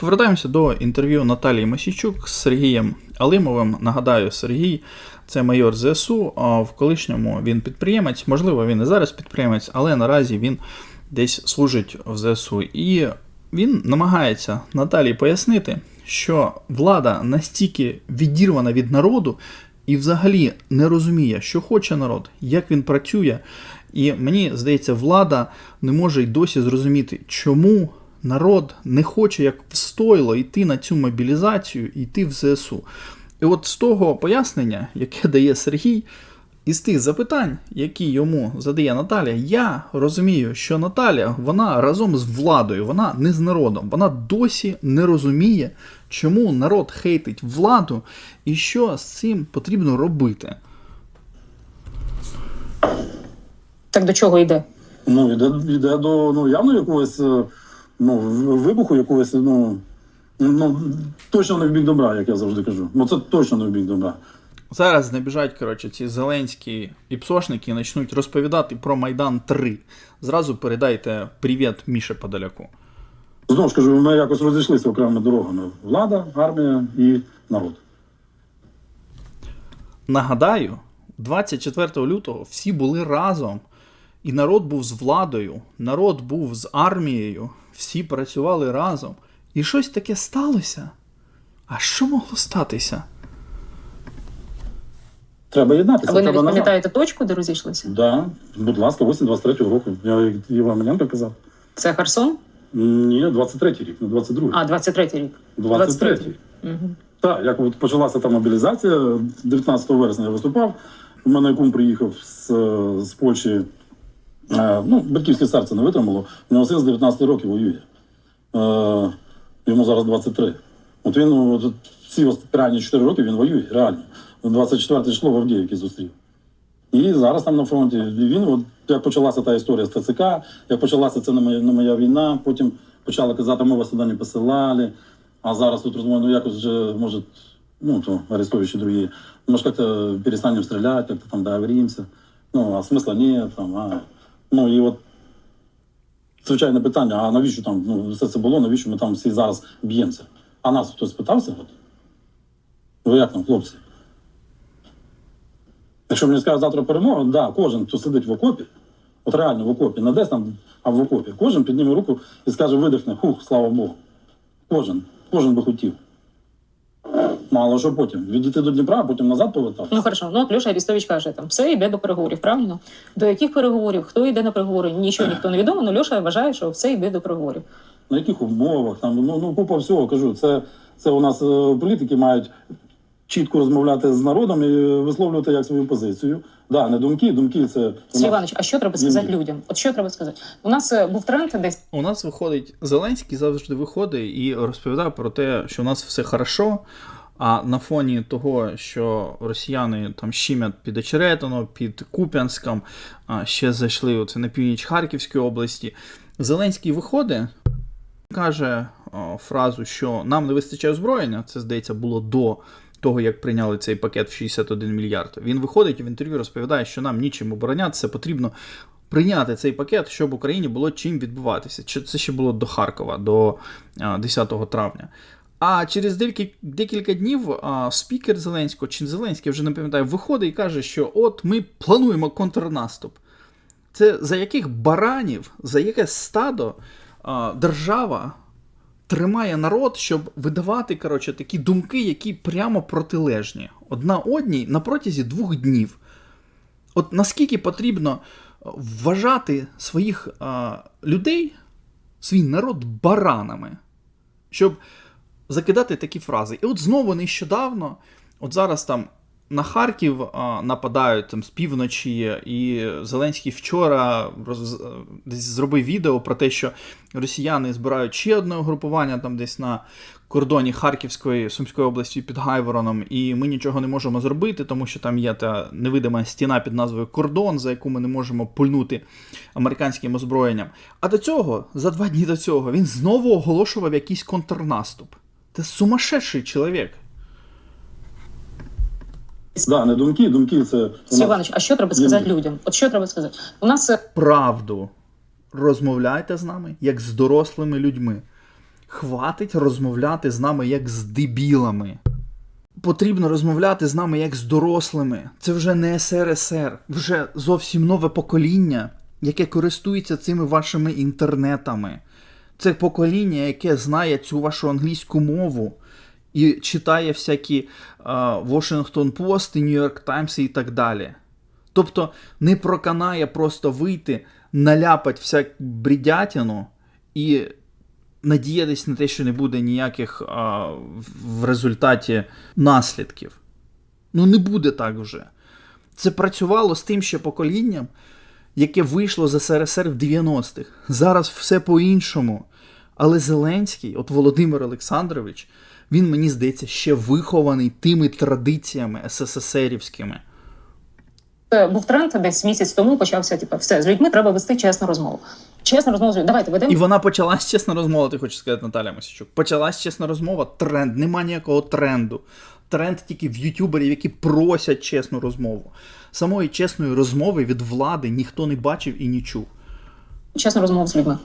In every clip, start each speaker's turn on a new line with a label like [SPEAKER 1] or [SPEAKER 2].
[SPEAKER 1] Повертаємося до інтерв'ю Наталії Мосійчук з Сергієм Алимовим. Нагадаю, Сергій це майор ЗСУ, а в колишньому він підприємець. Можливо, він і зараз підприємець, але наразі він десь служить в ЗСУ. І він намагається Наталії пояснити, що влада настільки відірвана від народу і взагалі не розуміє, що хоче народ, як він працює. І мені здається, влада не може й досі зрозуміти, чому народ не хоче як встойло йти на цю мобілізацію і йти в ЗСУ. І от з того пояснення, яке дає Сергій, і з тих запитань, які йому задає Наталя, я розумію, що Наталя вона разом з владою, вона не з народом, вона досі не розуміє, чому народ хейтить владу і що з цим потрібно робити.
[SPEAKER 2] Так до чого йде?
[SPEAKER 3] Ну, йде, йде до ну, явно якогось е, ну, вибуху, якогось, ну, ну, точно не в бік добра, як я завжди кажу. Ну, це точно не в бік добра.
[SPEAKER 1] Зараз набіжать, коротше, ці зеленські іпсошники і почнуть розповідати про Майдан 3. Зразу передайте привіт Міше Подоляку.
[SPEAKER 3] Знову ж кажу, ми якось розійшлися окремими дорогами. Влада, армія і народ.
[SPEAKER 1] Нагадаю, 24 лютого всі були разом, і народ був з владою, народ був з армією, всі працювали разом. І щось таке сталося. А що могло статися?
[SPEAKER 3] Треба єднатися.
[SPEAKER 2] А ви
[SPEAKER 3] треба
[SPEAKER 2] навіть пам'ятаєте точку, де розійшлися?
[SPEAKER 3] Да, будь ласка, 8 23-го року. Я Маленко казав.
[SPEAKER 2] Це Херсон?
[SPEAKER 3] Ні, 23-й рік, не 22-й.
[SPEAKER 2] А, 23-й рік.
[SPEAKER 3] 23-й.
[SPEAKER 2] Угу.
[SPEAKER 3] Так, як от почалася там мобілізація, 19 вересня я виступав. У мене кум приїхав з, з Польщі. Е, ну, батьківське серце не витримало. У нього син з 19 років воює. Е, йому зараз 23. От він от, ці останні 4 роки він воює, реально. 24 число в Авдіївці зустрів. І зараз там на фронті. Він, от як почалася та історія з ТЦК, як почалася це не моя, не моя війна, потім почали казати, ми вас туди не посилали. А зараз тут розмова, ну якось вже, може, ну, то арестуючі другі, може, как-то перестанем стрелять, как-то там договоримся. Ну, а смисла нет, там, а. Ну, і от звичайне питання, а навіщо там, ну, все це було, навіщо ми там всі зараз б'ємося? А нас хтось питався? От? Ви як там, хлопці? Якщо мені скажуть завтра перемога, да, кожен, хто сидить в окопі, от реально в окопі, не десь там, а в окопі, кожен підніме руку і скаже, видихне, хух, слава Богу. Кожен, кожен би хотів. Мало що потім. Відійти до Дніпра, а потім назад повертатися.
[SPEAKER 2] Ну хорошо, ну от Льоша Арістович каже, там все йде до переговорів, правильно? До яких переговорів? Хто йде на переговори? Нічого ніхто не відомо, але Льоша вважає, що все йде до переговорів.
[SPEAKER 3] На яких умовах, там, ну, ну купа всього кажу. Це, це у нас е, політики мають чітко розмовляти з народом і висловлювати як свою позицію. Да, не думки, думки це.
[SPEAKER 2] Сергій Іванович, а що треба сказати
[SPEAKER 3] Ні.
[SPEAKER 2] людям? От що треба сказати? У нас е, був тренд десь
[SPEAKER 1] У нас виходить Зеленський завжди виходить і розповідає про те, що у нас все хорошо. А на фоні того, що росіяни там щемять під Очеретино, під Куп'янськом, ще зайшли оце на північ Харківської області. Зеленський виходить, каже о, фразу, що нам не вистачає озброєння. Це здається було до того, як прийняли цей пакет в 61 мільярд. Він виходить і в інтерв'ю розповідає, що нам нічим оборонятися, потрібно прийняти цей пакет, щоб Україні було чим відбуватися. Чи Це ще було до Харкова, до 10 травня. А через декілька днів а, спікер Зеленського чи Зеленський, вже не пам'ятаю, виходить і каже, що от ми плануємо контрнаступ. Це за яких баранів, за яке стадо а, держава тримає народ, щоб видавати коротше, такі думки, які прямо протилежні. Одна одній на протязі двох днів. От наскільки потрібно вважати своїх а, людей, свій народ баранами, щоб закидати такі фрази. І от знову нещодавно, от зараз там на Харків а, нападають там з півночі, і Зеленський вчора роз, десь зробив відео про те, що росіяни збирають ще одне угрупування там десь на кордоні Харківської Сумської області під Гайвороном, і ми нічого не можемо зробити, тому що там є та невидима стіна під назвою Кордон, за яку ми не можемо пульнути американським озброєнням. А до цього, за два дні до цього, він знову оголошував якийсь контрнаступ. Це сумасшедший чоловік.
[SPEAKER 3] Да, не думки, думки це.
[SPEAKER 2] Сергій Іванович, а що треба сказати людям? От що треба сказати? У нас е,
[SPEAKER 1] Правду розмовляйте з нами як з дорослими людьми. Хватить розмовляти з нами як з дебілами. Потрібно розмовляти з нами як з дорослими. Це вже не СРСР, вже зовсім нове покоління, яке користується цими вашими інтернетами. Це покоління, яке знає цю вашу англійську мову і читає всякі Washington Post, New York Times і так далі. Тобто не проканає просто вийти, наляпать всяку бредятину і надіятись на те, що не буде ніяких а, в результаті наслідків. Ну не буде так вже. Це працювало з тим ще поколінням, яке вийшло з СРСР в 90-х. Зараз все по-іншому. Але Зеленський, от Володимир Олександрович, він, мені здається, ще вихований тими традиціями СССРівськими.
[SPEAKER 2] Був тренд десь місяць тому. Почався типу, все з людьми треба вести чесну розмову. Чесну розмову з людьми. Давайте ведемо
[SPEAKER 1] І вона почалась чесна розмова, ти хочеш сказати, Наталя Мосічук. Почалась чесна розмова, тренд, нема ніякого тренду. Тренд тільки в ютуберів, які просять чесну розмову. Самої чесної розмови від влади ніхто не бачив і не чув.
[SPEAKER 2] чесну розмову з людьми.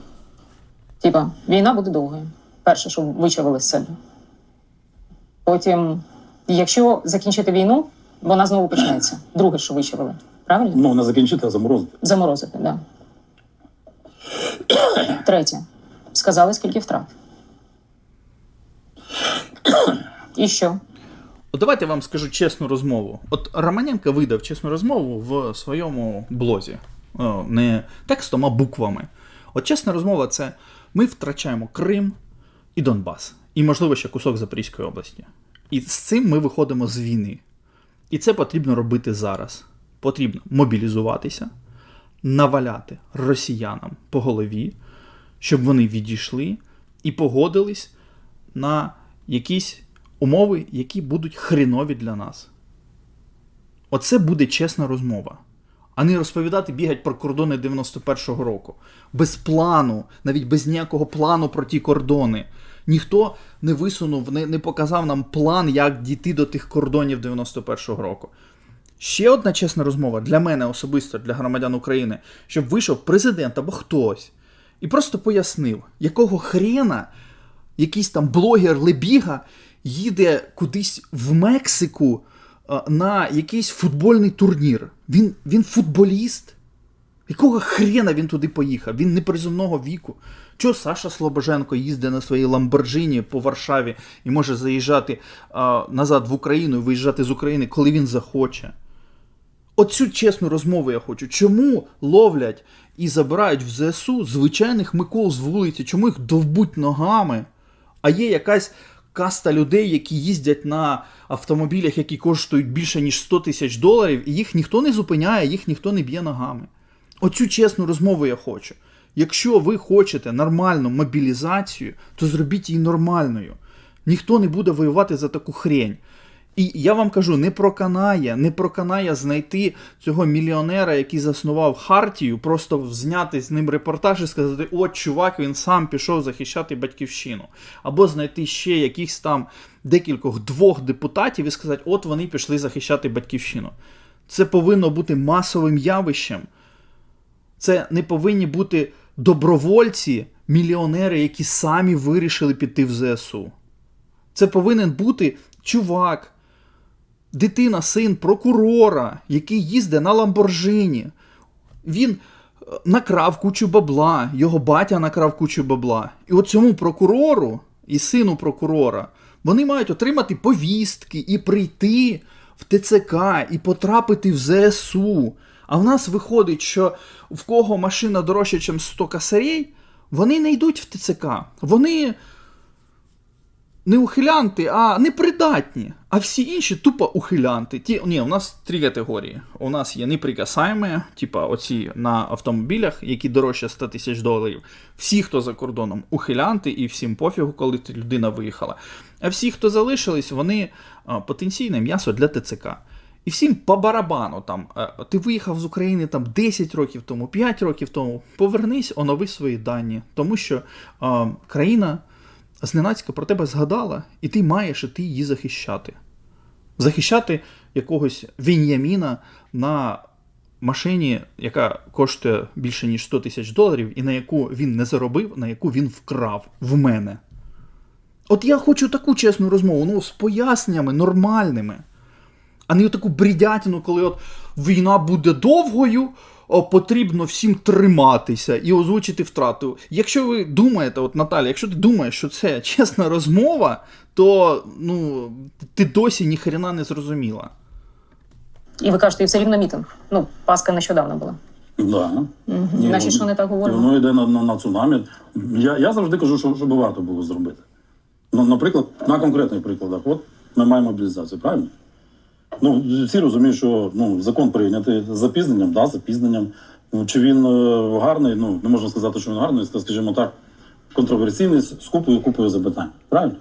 [SPEAKER 2] Типа, війна буде довгою. Перше, що вичавили з себе. Потім, якщо закінчити війну, вона знову почнеться. Друге, що вичавили. Правильно?
[SPEAKER 3] Ну, не закінчити, а заморозити.
[SPEAKER 2] Заморозити, так. Да. Третє. Сказали, скільки втрат. І що?
[SPEAKER 1] От давайте я вам скажу чесну розмову. От Романенко видав чесну розмову в своєму блозі. Не текстом, а буквами. От чесна розмова це ми втрачаємо Крим і Донбас, і, можливо, ще кусок Запорізької області. І з цим ми виходимо з війни. І це потрібно робити зараз. Потрібно мобілізуватися, наваляти росіянам по голові, щоб вони відійшли і погодились на якісь умови, які будуть хренові для нас. Оце буде чесна розмова. А не розповідати, бігать про кордони 91-го року. Без плану, навіть без ніякого плану про ті кордони. Ніхто не висунув, не, не показав нам план, як дійти до тих кордонів 91-го року. Ще одна чесна розмова для мене особисто, для громадян України, щоб вийшов президент або хтось і просто пояснив, якого хрена якийсь там блогер Лебіга їде кудись в Мексику е, на якийсь футбольний турнір. Він, він футболіст. Якого хрена він туди поїхав? Він не призовного віку. Чого Саша Слобоженко їздить на своїй Ламборджині по Варшаві і може заїжджати а, назад в Україну і виїжджати з України, коли він захоче? Оцю чесну розмову я хочу. Чому ловлять і забирають в ЗСУ звичайних Микол з вулиці? Чому їх довбуть ногами? А є якась каста людей, які їздять на автомобілях, які коштують більше ніж 100 тисяч доларів, і їх ніхто не зупиняє, їх ніхто не б'є ногами. Оцю чесну розмову я хочу. Якщо ви хочете нормальну мобілізацію, то зробіть її нормальною. Ніхто не буде воювати за таку хрень. І я вам кажу, не проканає, не проканає знайти цього мільйонера, який заснував Хартію, просто зняти з ним репортаж і сказати: от, чувак, він сам пішов захищати батьківщину. Або знайти ще якихось там декількох двох депутатів і сказати, от вони пішли захищати батьківщину. Це повинно бути масовим явищем. Це не повинні бути добровольці, мільйонери, які самі вирішили піти в ЗСУ. Це повинен бути чувак, дитина, син прокурора, який їздить на Ламборджині. Він е, накрав кучу бабла, його батя накрав кучу бабла. І от цьому прокурору і сину прокурора вони мають отримати повістки і прийти в ТЦК і потрапити в ЗСУ. А в нас виходить, що в кого машина дорожча, ніж 100 косарей, вони не йдуть в ТЦК. Вони не ухилянти, а непридатні. А всі інші тупо ухилянти. Ті, ні, у нас три категорії. У нас є неприкасаємі, типа оці на автомобілях, які дорожче 100 тисяч доларів. Всі, хто за кордоном, ухилянти, і всім пофігу, коли ти- людина виїхала. А всі, хто залишились, вони потенційне м'ясо для ТЦК. І всім по барабану там. Ти виїхав з України там 10 років тому, 5 років тому. Повернись, онови свої дані. Тому що а, країна зненацька про тебе згадала, і ти маєш іти її захищати. Захищати якогось Він'яміна на машині, яка коштує більше ніж 100 тисяч доларів, і на яку він не заробив, на яку він вкрав в мене. От я хочу таку чесну розмову, ну, з поясненнями нормальними. А не таку бредятину, коли от війна буде довгою, потрібно всім триматися і озвучити втрату. Якщо ви думаєте, от Наталя, якщо ти думаєш, що це чесна розмова, то ну, ти досі ніхрена не зрозуміла.
[SPEAKER 2] І ви кажете, і все рівно мітинг. Ну, Пасха нещодавно була.
[SPEAKER 3] Да.
[SPEAKER 2] Угу.
[SPEAKER 3] Ні,
[SPEAKER 2] Наші
[SPEAKER 3] ну,
[SPEAKER 2] що не так говоримо?
[SPEAKER 3] воно йде на, на, на цунамі. Я, я завжди кажу, що, що би варто було зробити. Ну, наприклад, на конкретних прикладах. От ми маємо мобілізацію, правильно? Ну, всі розуміють, що ну, закон прийнятий з запізненням, да, з запізненням. Ну, чи він е, гарний, ну, не можна сказати, що він гарний, скажімо так, контроверсійний, з купою купою запитань. Правильно?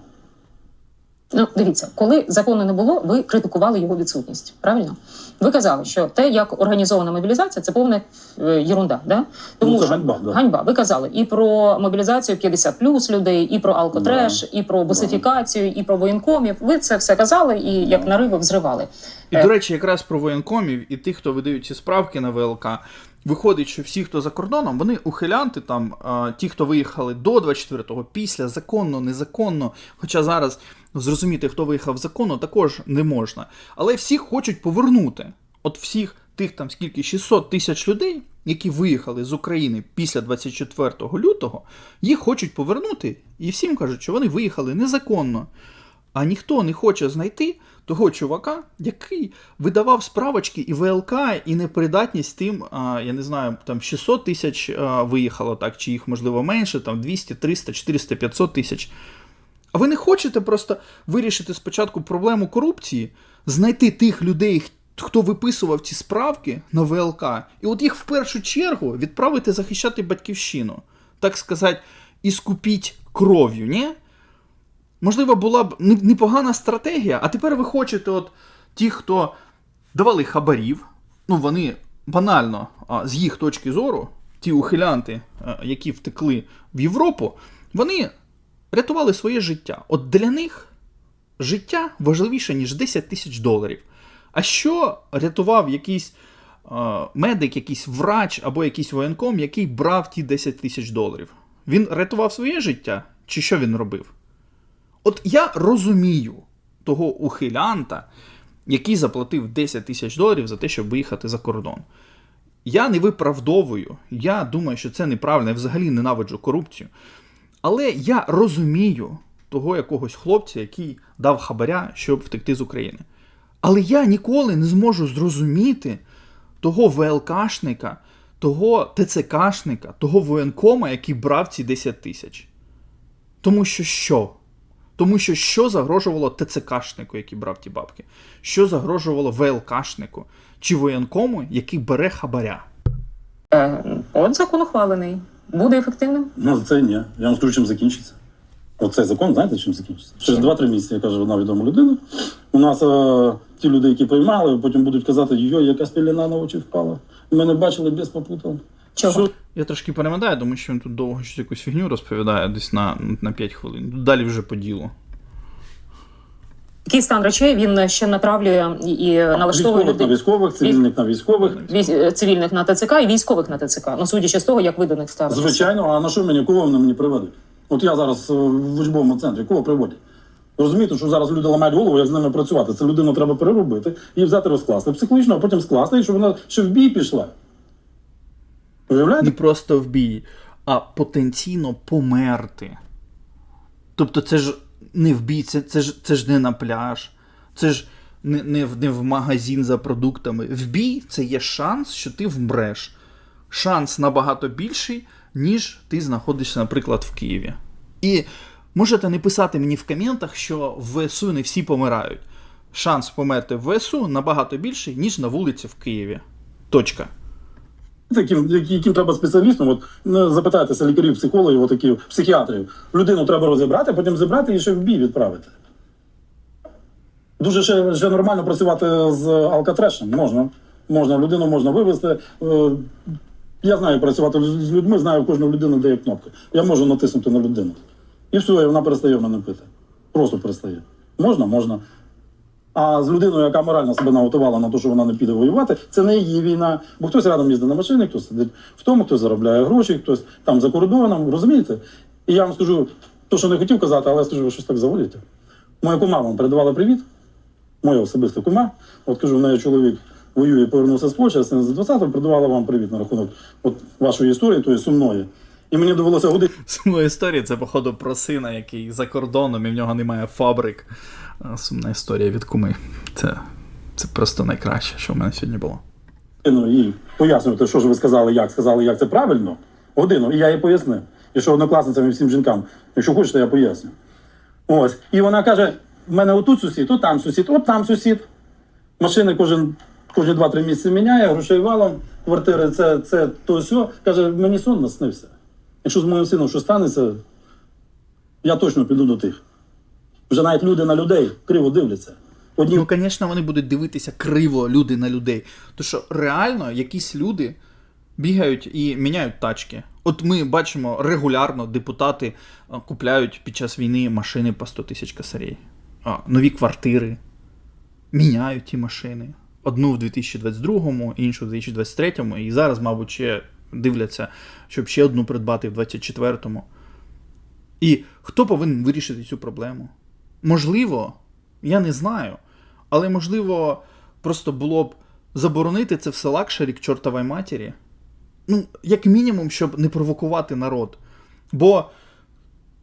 [SPEAKER 2] Ну, дивіться, коли закону не було, ви критикували його відсутність. Правильно? Ви казали, що те, як організована мобілізація, це повна е, єрунда. Да?
[SPEAKER 3] Ну, це
[SPEAKER 2] що-
[SPEAKER 3] ганьба, да.
[SPEAKER 2] ганьба. Ви казали і про мобілізацію 50 плюс людей, і про алкотреш, і про бусифікацію, і про воєнкомів. Ви це все казали і як на риби взривали.
[SPEAKER 1] І, до речі, якраз про воєнкомів і тих, хто видають ці справки на ВЛК, виходить, що всі, хто за кордоном, вони ухилянти, там, ті, хто виїхали до 24-го, після, законно, незаконно. Хоча зараз зрозуміти, хто виїхав законно, також не можна. Але всіх хочуть повернути. От всіх тих там скільки 600 тисяч людей, які виїхали з України після 24 лютого, їх хочуть повернути, і всім кажуть, що вони виїхали незаконно. А ніхто не хоче знайти того чувака, який видавав справочки і ВЛК, і непридатність тим, я не знаю, там 600 тисяч виїхало так, чи їх можливо менше, там 200, 300, 400, 500 тисяч. А ви не хочете просто вирішити спочатку проблему корупції, знайти тих людей, хто виписував ці справки на ВЛК, і от їх в першу чергу відправити захищати батьківщину, так сказати, і скупіть кров'ю, ні? Можливо, була б непогана стратегія, а тепер ви хочете, от ті, хто давали хабарів, ну вони банально, з їх точки зору, ті ухилянти, а, які втекли в Європу, вони рятували своє життя. От для них життя важливіше, ніж 10 тисяч доларів. А що рятував якийсь е, медик, якийсь врач або якийсь воєнком, який брав ті 10 тисяч доларів? Він рятував своє життя, чи що він робив? От я розумію того ухилянта, який заплатив 10 тисяч доларів за те, щоб виїхати за кордон. Я не виправдовую, я думаю, що це неправильно, я взагалі ненавиджу корупцію. Але я розумію того якогось хлопця, який дав хабаря, щоб втекти з України. Але я ніколи не зможу зрозуміти того ВЛКшника, того ТЦКшника, того воєнкома, який брав ці 10 тисяч. Тому що що? Тому що що загрожувало ТЦКшнику, який брав ті бабки? Що загрожувало ВЛКшнику чи воєнкому, який бере хабаря?
[SPEAKER 2] Е, от закон ухвалений. Буде ефективним.
[SPEAKER 3] Ну, це ні. Я вам скажу, чим закінчиться. Оцей закон, знаєте, чим закінчиться? Через 2-3 місяці, я кажу, одна відома людина. У нас е, ті люди, які приймали, потім будуть казати, йой, яка спіліна на очі впала. Ми не бачили без попутав.
[SPEAKER 2] Чого?
[SPEAKER 3] Що?
[SPEAKER 1] Я трошки перемотаю, тому що він тут довго щось якусь фігню розповідає, десь на, на 5 хвилин. Далі вже по ділу.
[SPEAKER 2] Який стан речей він ще натравлює і, налаштовує
[SPEAKER 3] Військових на військових, цивільних на військових.
[SPEAKER 2] Військ- е, цивільних на ТЦК і військових на ТЦК. Ну, судячи з того, як ви до них ставитеся.
[SPEAKER 3] Звичайно, а на що мені, кого вони мені приведуть? От я зараз е, в учбовому центрі, кого приводять? Розумієте, що зараз люди ламають голову, як з ними працювати. Це людину треба переробити і взяти розкласти психологічно, а потім скласти, і щоб вона ще в бій пішла. Уявляєте?
[SPEAKER 1] Не просто в бій, а потенційно померти. Тобто це ж не в бій, це, це, ж, це ж не на пляж, це ж не, не, в, не в магазин за продуктами. В бій це є шанс, що ти вмреш. Шанс набагато більший, ніж ти знаходишся, наприклад, в Києві. І можете не писати мені в коментах, що в ВСУ не всі помирають. Шанс померти в ВСУ набагато більший, ніж на вулиці в Києві. Точка.
[SPEAKER 3] Яким, яким треба спеціалістом, от запитайтеся лікарів, психологів, отаких, психіатрів. Людину треба розібрати, потім зібрати і ще в бій відправити. Дуже ще, ще нормально працювати з алкатрешем. Можна. Можна, людину можна вивезти. Е, Я знаю працювати з людьми, знаю кожну людину, де є кнопка. Я можу натиснути на людину. І все, і вона перестає мене пити. Просто перестає. Можна, можна. А з людиною, яка морально себе наготувала на те, що вона не піде воювати, це не її війна. Бо хтось рядом їздить на машині, хтось сидить в тому, хтось заробляє гроші, хтось там за кордоном, розумієте? І я вам скажу, То, що не хотів казати, але скажу, ви щось так заводите. Моя кума вам передавала привіт. Моя особиста кума. От кажу, в неї чоловік воює, повернувся з Польщі, а з 20-го передавала вам привіт на рахунок от вашої історії, тої сумної. І мені довелося годити.
[SPEAKER 1] Сумна історія це, походу, про сина, який за кордоном і в нього немає фабрик. Сумна історія від куми. Це, це просто найкраще, що в мене сьогодні було.
[SPEAKER 3] годину і пояснювати, що ж ви сказали, як сказали, як це правильно. Годину, і я їй пояснив. І що однокласницям і всім жінкам, якщо хочете, я поясню. Ось. І вона каже: в мене отут сусід, от там сусід, от там сусід. Машини кожен, кожні 2-3 місяці міняє, грошей валом, квартири, це, це то все. Каже, мені сон наснився. Якщо з моїм сином що станеться, я точно піду до тих. Вже навіть люди на людей криво дивляться. Одні
[SPEAKER 1] Ну, звісно, вони будуть дивитися криво люди на людей. То що реально якісь люди бігають і міняють тачки. От ми бачимо регулярно депутати купляють під час війни машини по 100 тисяч косарей. А, нові квартири. Міняють ті машини. Одну в 2022-му, іншу в 2023-му, і зараз, мабуть, ще дивляться, щоб ще одну придбати в 2024-му. І хто повинен вирішити цю проблему? Можливо, я не знаю. Але можливо, просто було б заборонити це все лакшері к чортовій матері. Ну, як мінімум, щоб не провокувати народ. Бо.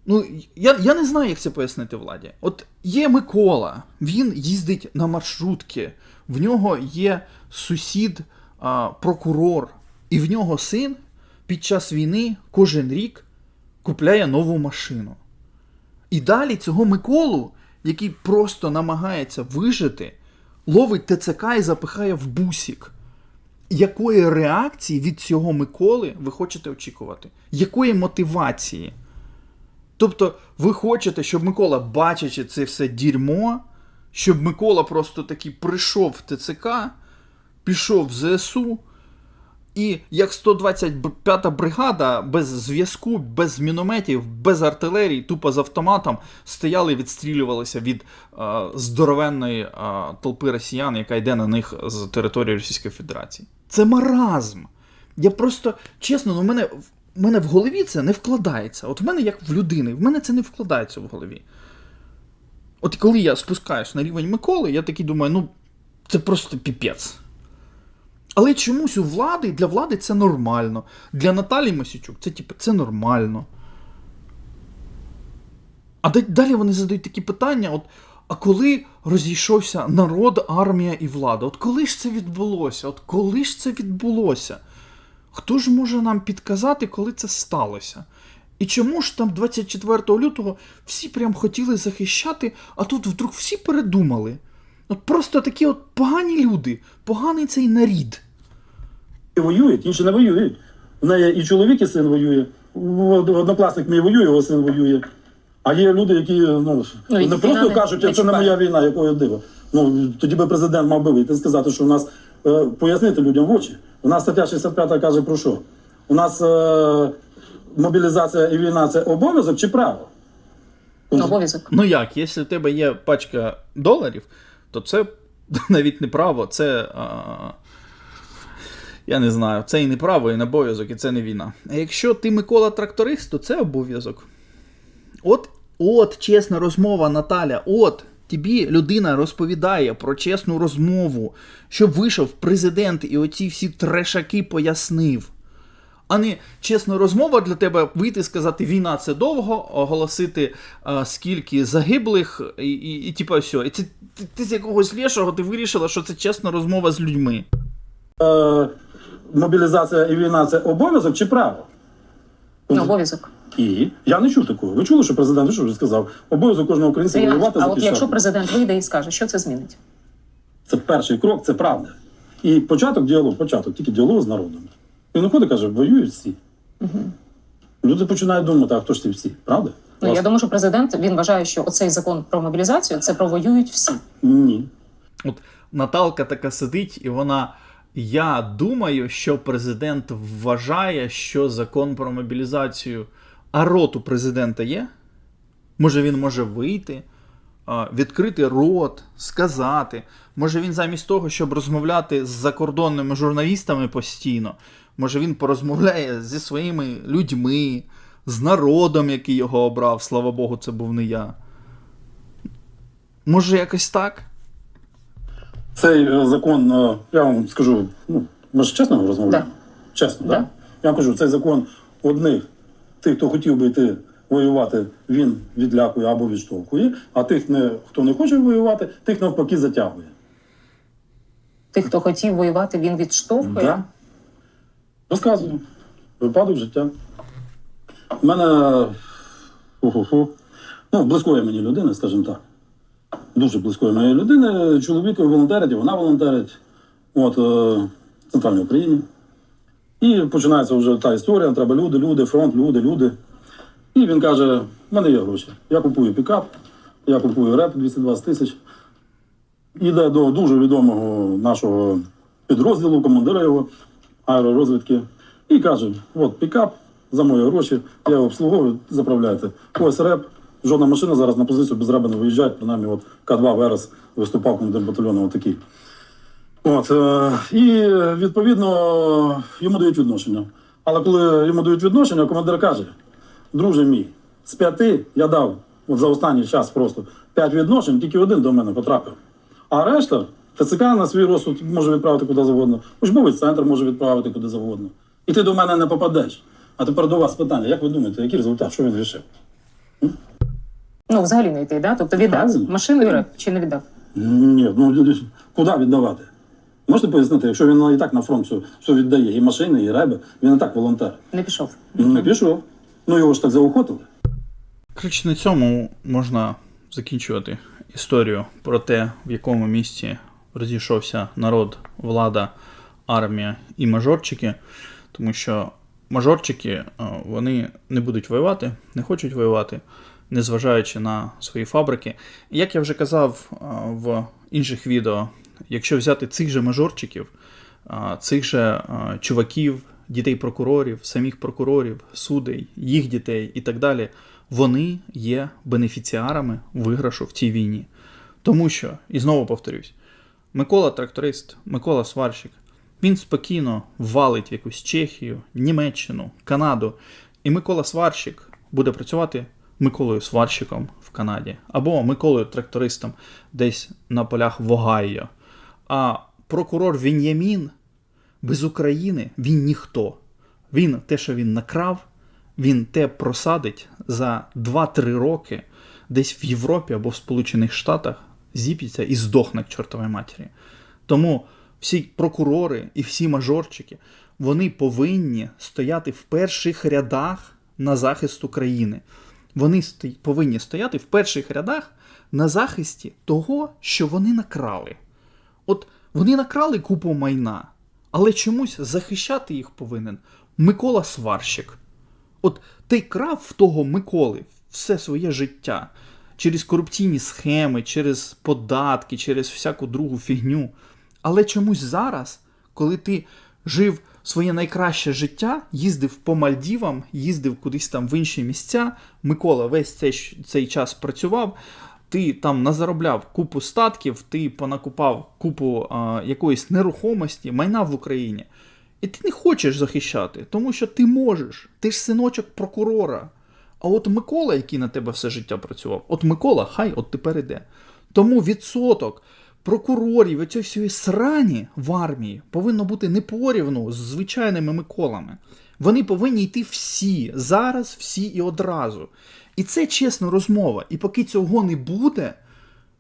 [SPEAKER 1] Ну, я, я не знаю, як це пояснити владі. От є Микола, він їздить на маршрутки, в нього є сусід, а, прокурор, і в нього син під час війни кожен рік купляє нову машину. І далі цього Миколу, який просто намагається вижити, ловить ТЦК і запихає в бусік. Якої реакції від цього Миколи ви хочете очікувати? Якої мотивації? Тобто, ви хочете, щоб Микола, бачачи це все дерьмо, щоб Микола просто таки прийшов в ТЦК, пішов в ЗСУ, і як 125-та бригада без зв'язку, без мінометів, без артилерії, тупо з автоматом стояли і відстрілювалися від е, здоровенної е, толпи росіян, яка йде на них з території Російської Федерації. Це маразм. Я просто чесно, ну в мене, в мене в голові це не вкладається. От в мене як в людини, в мене це не вкладається в голові. От коли я спускаюсь на рівень Миколи, я такий думаю, ну це просто піпець. Але чомусь у влади для влади це нормально. Для Наталі Мосічук це типу, це нормально. А далі вони задають такі питання: от, а коли розійшовся народ, армія і влада? От коли ж це відбулося? От коли ж це відбулося? Хто ж може нам підказати, коли це сталося? І чому ж там 24 лютого всі прям хотіли захищати, а тут вдруг всі передумали? От просто такі от погані люди, поганий цей нарід.
[SPEAKER 3] воюють, інші не воюють. В неї і чоловік, і син воює. Однокласник мій воює, його син воює. А є люди, які ну,
[SPEAKER 2] Ну,
[SPEAKER 3] не просто
[SPEAKER 2] не-
[SPEAKER 3] кажуть,
[SPEAKER 2] не
[SPEAKER 3] це не моя війна, якого диво. Ну тоді би президент мав би вийти і сказати, що у нас е, пояснити людям в очі. У нас стаття 65 каже про що? У нас е, мобілізація і війна це обов'язок чи право?
[SPEAKER 2] Обов'язок.
[SPEAKER 1] Ну як, якщо в тебе є пачка доларів, то це навіть не право, це. А... Я не знаю, це і не право, і не обов'язок, і це не війна. А якщо ти Микола тракторист, то це обов'язок. От, от чесна розмова, Наталя, от тобі людина розповідає про чесну розмову, щоб вийшов президент і оці всі трешаки пояснив. А не чесна розмова для тебе вийти і сказати, війна це довго, оголосити а, скільки загиблих, і, і, і типа все. І це ти, ти з якогось лішого ти вирішила, що це чесна розмова з людьми.
[SPEAKER 3] Е, мобілізація і війна це обов'язок чи право?
[SPEAKER 2] Обов'язок.
[SPEAKER 3] І я не чув такого. Ви чули, що президент що вже сказав? Обов'язок кожного українця воювати
[SPEAKER 2] а от якщо президент вийде і скаже, що це змінить?
[SPEAKER 3] Це перший крок, це правда. І початок діалогу, початок тільки діалогу з народом. Він виходить, каже, воюють всі. Люди починають думати, а хто ж ці всі, правда?
[SPEAKER 2] Ну, я думаю, що президент він вважає, що оцей закон про мобілізацію це провоюють всі.
[SPEAKER 3] Ні.
[SPEAKER 1] От Наталка така сидить, і вона. Я думаю, що президент вважає, що закон про мобілізацію. А рот у президента є? Може, він може вийти, відкрити рот, сказати. Може, він замість того, щоб розмовляти з закордонними журналістами постійно, може він порозмовляє зі своїми людьми, з народом, який його обрав. Слава Богу, це був не я. Може, якось так?
[SPEAKER 3] Цей е, закон, е, я вам скажу, ну, ми ж чесно розмовляємо?
[SPEAKER 2] Да.
[SPEAKER 3] Чесно,
[SPEAKER 2] Да.
[SPEAKER 3] так? Я кажу, цей закон одних, тих, хто хотів би йти воювати, він відлякує або відштовхує, а тих, не, хто не хоче воювати, тих навпаки затягує.
[SPEAKER 2] Тих, хто хотів воювати, він відштовхує.
[SPEAKER 3] Да. Розказую. Випадок життя. У мене ху-ху-ху. Ну, близької мені людини, скажімо так. Дуже близької мені людини. Чоловік волонтерить, і вона волонтерить. От, е, в центральній Україні. І починається вже та історія: треба люди, люди, фронт, люди, люди. І він каже: в мене є гроші. Я купую пікап, я купую реп 220 тисяч. Іде до дуже відомого нашого підрозділу, командира його аеророзвідки, і каже: от пікап за мої гроші, я його обслуговую, заправляєте. Ось реп, жодна машина зараз на позицію без реба не виїжджає, принаймні от К2 Верес виступав командир батальйону отакий. От, е, і відповідно йому дають відношення. Але коли йому дають відношення, командир каже: друже мій, з п'яти я дав от за останній час просто п'ять відношень, тільки один до мене потрапив. А решта ТЦК на свій розсуд може відправити куди завгодно. Учбовий центр може відправити куди завгодно. І ти до мене не попадеш. А тепер до вас питання: як ви думаєте, який результат? Що він вирішив?
[SPEAKER 2] Ну, взагалі не йти, да? Тобто віддав машину чи не віддав?
[SPEAKER 3] Ні, ну куди віддавати? Можете пояснити, якщо він і так на фронт все, все віддає, і машини, і реби, він і так волонтер.
[SPEAKER 2] Не пішов.
[SPEAKER 3] Ну, не пішов. Ну його ж так заохотили.
[SPEAKER 1] Коротше, на цьому можна закінчувати історію про те, в якому місці розійшовся народ, влада, армія і мажорчики. Тому що мажорчики е, вони не будуть воювати, не хочуть воювати, незважаючи на свої фабрики. Як я вже казав е, в інших відео, якщо взяти цих же мажорчиків, е, цих же чуваків, дітей прокурорів, самих прокурорів, судей, їх дітей і так далі, вони є бенефіціарами виграшу в цій війні. Тому що, і знову повторюсь, Микола тракторист, Микола сварщик, він спокійно валить якусь Чехію, Німеччину, Канаду, і Микола сварщик буде працювати Миколою сварщиком в Канаді або Миколою трактористом десь на полях в Огайо. А прокурор Він'ямін без України він ніхто. Він те, що він накрав, він те просадить за 2-3 роки десь в Європі або в Сполучених Штатах, зіп'ється і здохне к чортовій матері. Тому всі прокурори і всі мажорчики вони повинні стояти в перших рядах на захист України. Вони повинні стояти в перших рядах на захисті того, що вони накрали. От вони накрали купу майна, але чомусь захищати їх повинен Микола Сварщик. От ти крав в того Миколи все своє життя через корупційні схеми, через податки, через всяку другу фігню. Але чомусь зараз, коли ти жив своє найкраще життя, їздив по Мальдівам, їздив кудись там в інші місця, Микола весь цей, цей час працював, ти там назаробляв купу статків, ти понакупав купу а, якоїсь нерухомості, майна в Україні. І ти не хочеш захищати, тому що ти можеш. Ти ж синочок прокурора. А от Микола, який на тебе все життя працював, от Микола, хай от тепер іде. Тому відсоток прокурорів і всієї срані в армії повинно бути не порівну з звичайними Миколами. Вони повинні йти всі, зараз, всі і одразу. І це чесна розмова. І поки цього не буде,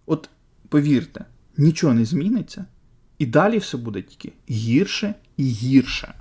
[SPEAKER 1] от повірте, нічого не зміниться, і далі все буде тільки гірше і гірше.